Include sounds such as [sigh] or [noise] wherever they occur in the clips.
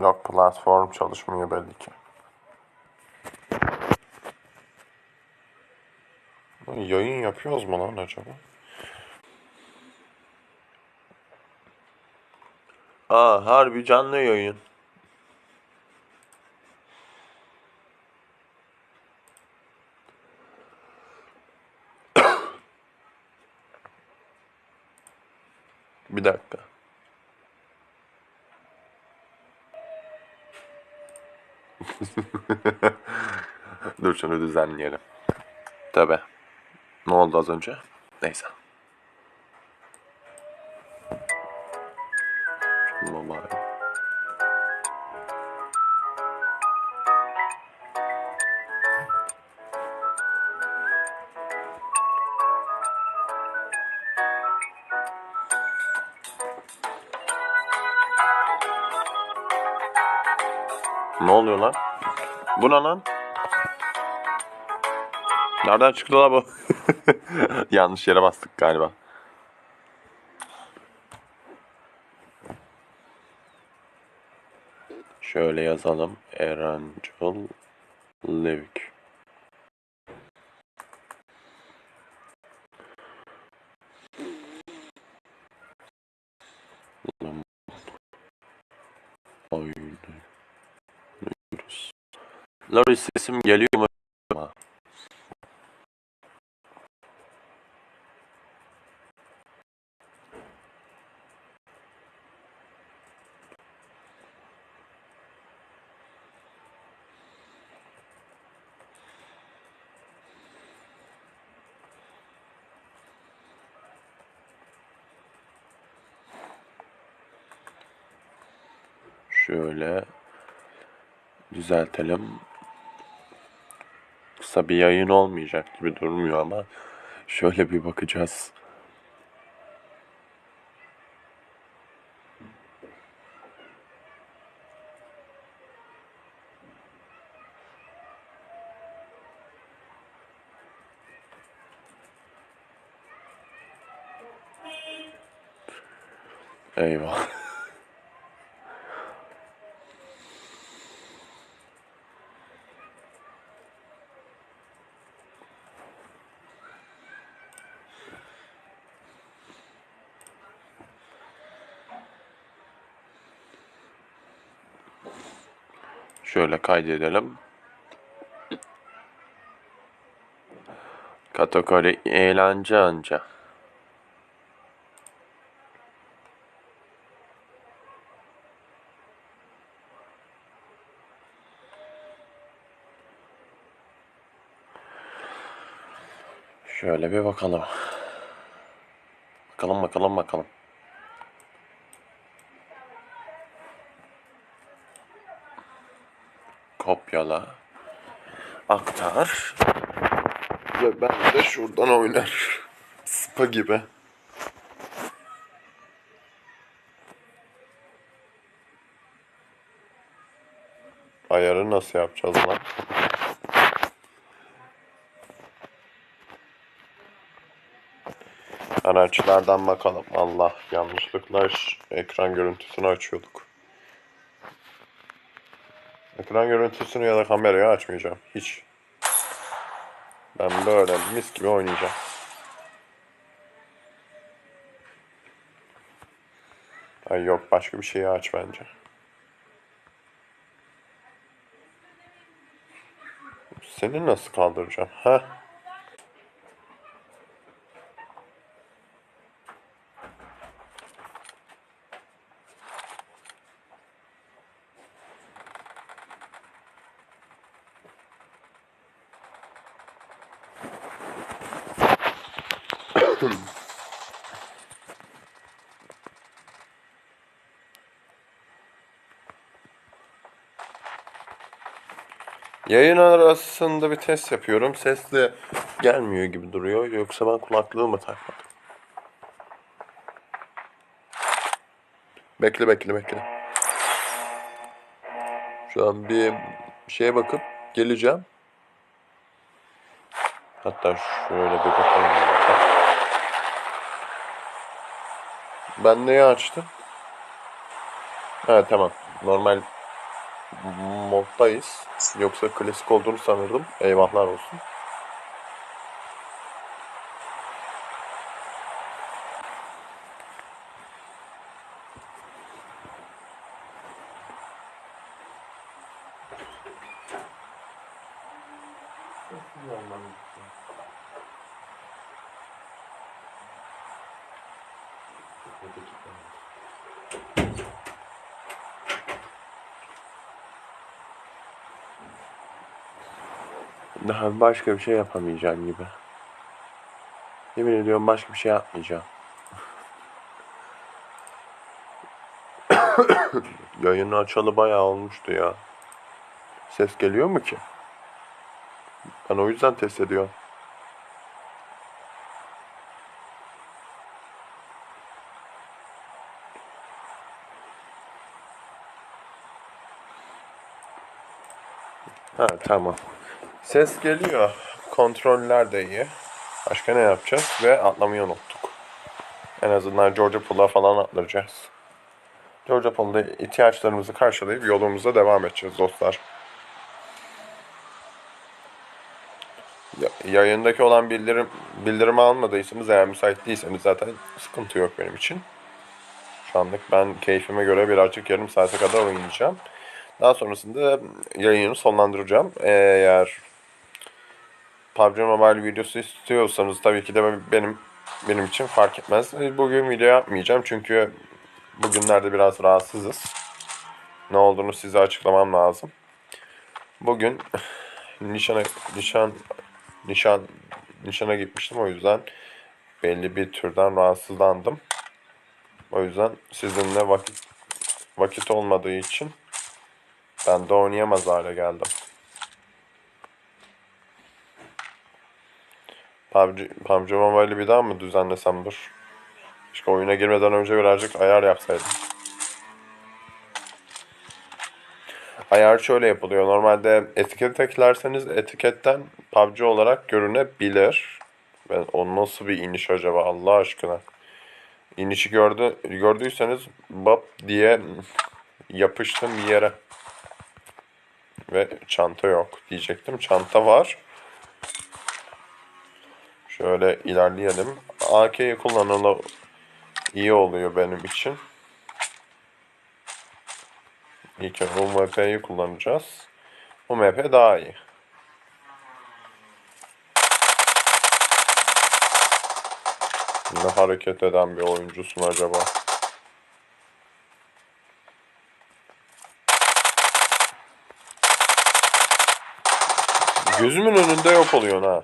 Yok platform çalışmıyor belli ki. Yayın yapıyoruz mu lan acaba? Aa harbi canlı yayın. Bir dakika. [laughs] Dur şunu düzenleyelim. Tabi. Ne oldu az önce? Neyse. Şunu bari. Ne oluyor lan? Bu ne lan? Nereden çıktı la bu? [laughs] Yanlış yere bastık galiba. Şöyle yazalım. Erancıl Levik. Oynuyoruz. Loris sesim geliyor mu? Şöyle düzeltelim. Kısa bir yayın olmayacak gibi durmuyor ama şöyle bir bakacağız. Eyvah. Şöyle kaydedelim. Kategori eğlence anca. Şöyle bir bakalım. Bakalım bakalım bakalım. Kopyala. Aktar. Ve ben de şuradan oynar. Spa gibi. Ayarı nasıl yapacağız lan? Araçlardan bakalım. Allah yanlışlıkla ekran görüntüsünü açıyorduk. Ekran görüntüsünü ya da kamerayı açmayacağım. Hiç. Ben böyle mis gibi oynayacağım. Ay yok başka bir şeyi aç bence. Seni nasıl kaldıracağım? Ha? Yayın arasında bir test yapıyorum. Sesli gelmiyor gibi duruyor. Yoksa ben kulaklığı mı takmadım? Bekle bekle bekle. Şu an bir şeye bakıp geleceğim. Hatta şöyle bir bakalım. Ben neyi açtım? Ha tamam. Normal moddayız. Yoksa klasik olduğunu sanırdım. Eyvahlar olsun. Daha başka bir şey yapamayacağım gibi. Yemin ediyorum başka bir şey yapmayacağım. [coughs] Yayını açalı bayağı olmuştu ya. Ses geliyor mu ki? Ben o yüzden test ediyorum. Ha tamam. Ses geliyor. Kontroller de iyi. Başka ne yapacağız? Ve atlamayı unuttuk. En azından Georgia Pool'a falan atlayacağız. Georgia Pool'da ihtiyaçlarımızı karşılayıp yolumuza devam edeceğiz dostlar. Ya- Yayındaki olan bildirim bildirimi almadıysanız eğer müsait değilseniz zaten sıkıntı yok benim için. Şu anlık ben keyfime göre birazcık yarım saate kadar oynayacağım. Daha sonrasında yayını sonlandıracağım. Eğer PUBG Mobile videosu istiyorsanız tabii ki de benim benim için fark etmez. Bugün video yapmayacağım çünkü bugünlerde biraz rahatsızız. Ne olduğunu size açıklamam lazım. Bugün nişana nişan nişan nişana gitmiştim o yüzden belli bir türden rahatsızlandım. O yüzden sizinle vakit vakit olmadığı için ben de oynayamaz hale geldim. PUBG, PUBG Mobile'i bir daha mı düzenlesem dur. İşte oyuna girmeden önce birazcık ayar yapsaydım. Ayar şöyle yapılıyor. Normalde etiket eklerseniz etiketten PUBG olarak görünebilir. Ben o nasıl bir iniş acaba Allah aşkına. İnişi gördü, gördüyseniz bap diye yapıştım bir yere. Ve çanta yok diyecektim. Çanta var. Şöyle ilerleyelim. AK'yi kullanılı iyi oluyor benim için. İlk UMP'yi kullanacağız. UMP daha iyi. Ne hareket eden bir oyuncusun acaba? Gözümün önünde yok oluyorsun ha.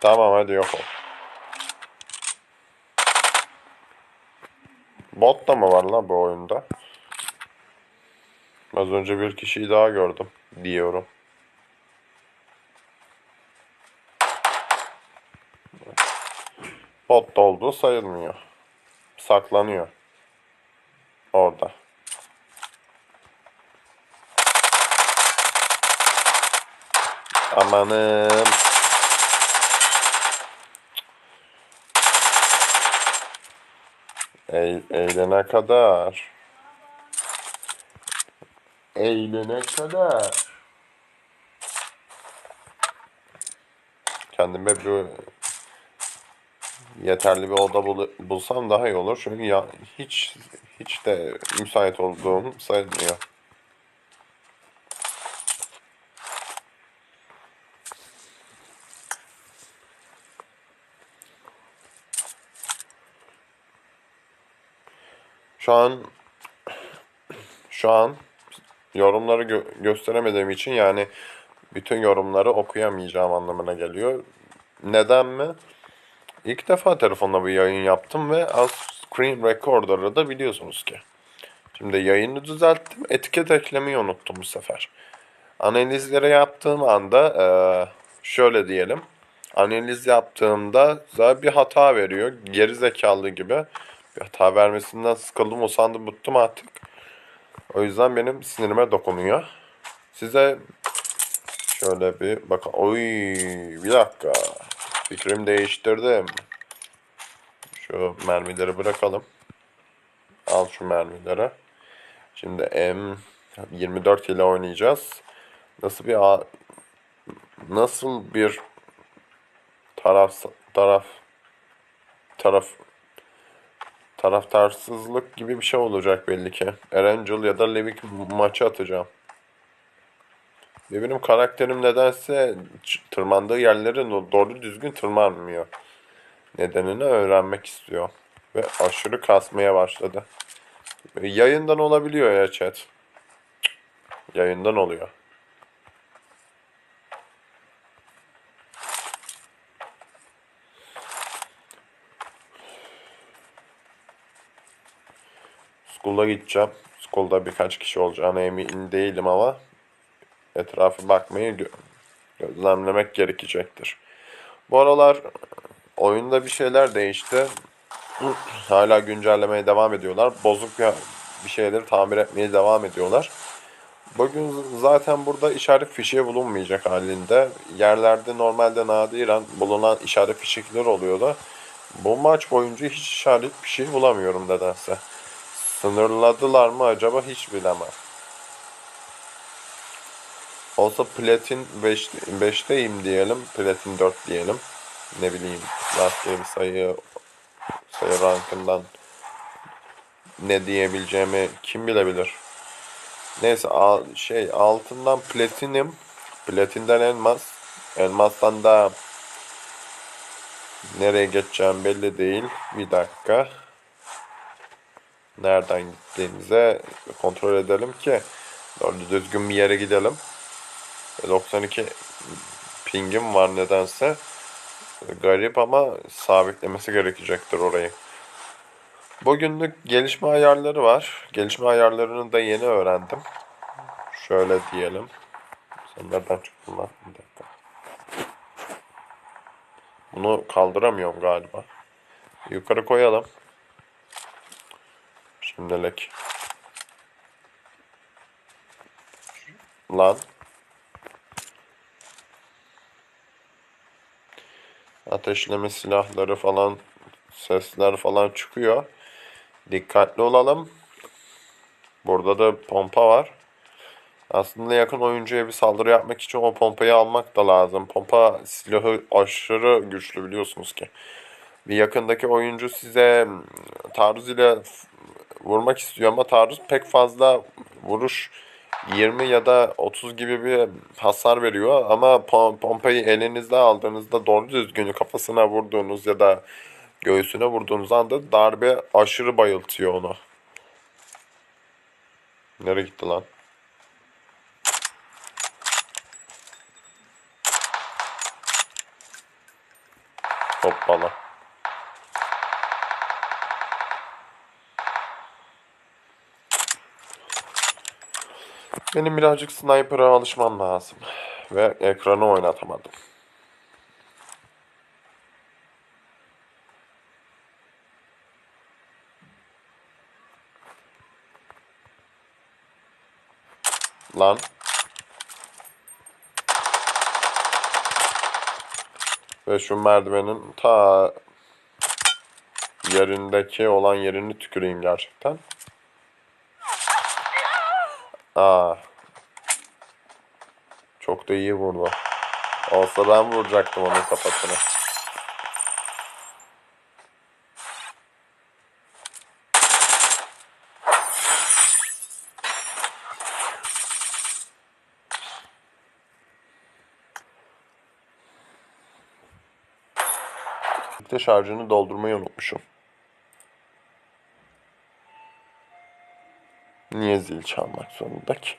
Tamam hadi yok ol. Bot da mı var lan bu oyunda? Az önce bir kişiyi daha gördüm diyorum. Bot da olduğu sayılmıyor. Saklanıyor. Amanım. Eğ, eğlene kadar. Eğlene kadar. Kendime bir yeterli bir oda bul- bulsam daha iyi olur. Çünkü ya hiç hiç de müsait olduğum sayılmıyor. Şu an şu an yorumları gö- gösteremediğim için yani bütün yorumları okuyamayacağım anlamına geliyor. Neden mi? İlk defa telefonla bir yayın yaptım ve az screen recorder'ı da biliyorsunuz ki. Şimdi yayını düzelttim. Etiket eklemeyi unuttum bu sefer. Analizleri yaptığım anda eee, şöyle diyelim. Analiz yaptığımda zaten bir hata veriyor. Geri zekalı gibi. Bir hata vermesinden sıkıldım, usandım, bıktım artık. O yüzden benim sinirime dokunuyor. Size şöyle bir bakın. Oy bir dakika. Fikrimi değiştirdim. Şu mermileri bırakalım. Al şu mermileri. Şimdi M24 ile oynayacağız. Nasıl bir nasıl bir taraf taraf taraf taraftarsızlık gibi bir şey olacak belli ki. Erangel ya da Levik maçı atacağım. Ve benim karakterim nedense tırmandığı yerlere no- doğru düzgün tırmanmıyor. Nedenini öğrenmek istiyor. Ve aşırı kasmaya başladı. Yayından olabiliyor ya chat. Yayından oluyor. School'a gideceğim. School'da birkaç kişi olacağına emin değilim ama etrafı bakmayı gö- gözlemlemek gerekecektir. Bu aralar oyunda bir şeyler değişti. [clears throat] Hala güncellemeye devam ediyorlar. Bozuk bir şeyleri tamir etmeye devam ediyorlar. Bugün zaten burada işaret fişeği bulunmayacak halinde. Yerlerde normalde nadiren bulunan işaret fişekleri oluyordu. Bu maç boyunca hiç işaret fişeği bulamıyorum nedense. Sınırladılar mı acaba hiç bilemem. Olsa platin 5, 5'teyim diyelim. Platin 4 diyelim. Ne bileyim bir sayı sayı rankından ne diyebileceğimi kim bilebilir. Neyse al, şey altından platinim, platinden elmas, elmastan da nereye geçeceğim belli değil. Bir dakika. Nereden gittiğimize kontrol edelim ki doğru düzgün bir yere gidelim. 92 pingim var nedense. Garip ama sabitlemesi gerekecektir orayı. Bugünlük gelişme ayarları var. Gelişme ayarlarını da yeni öğrendim. Şöyle diyelim. Sen nereden çıktın lan? Bir dakika. Bunu kaldıramıyorum galiba. Yukarı koyalım. Şimdilik. Lan. Ateşleme silahları falan sesler falan çıkıyor. Dikkatli olalım. Burada da pompa var. Aslında yakın oyuncuya bir saldırı yapmak için o pompayı almak da lazım. Pompa silahı aşırı güçlü biliyorsunuz ki. Bir yakındaki oyuncu size taarruz ile vurmak istiyor ama taarruz pek fazla vuruş 20 ya da 30 gibi bir hasar veriyor ama pom- pompayı elinizde aldığınızda doğru düzgün kafasına vurduğunuz ya da göğsüne vurduğunuz anda darbe aşırı bayıltıyor onu. Nereye gitti lan? Hoppala. Benim birazcık sniper'a alışmam lazım. Ve ekranı oynatamadım. Lan. Ve şu merdivenin ta yerindeki olan yerini tüküreyim gerçekten. Aa. Çok da iyi vurdu. Olsa ben vuracaktım onun kafasına. Bir de şarjını doldurmayı unutmuşum. Niye zil çalmak zorunda ki?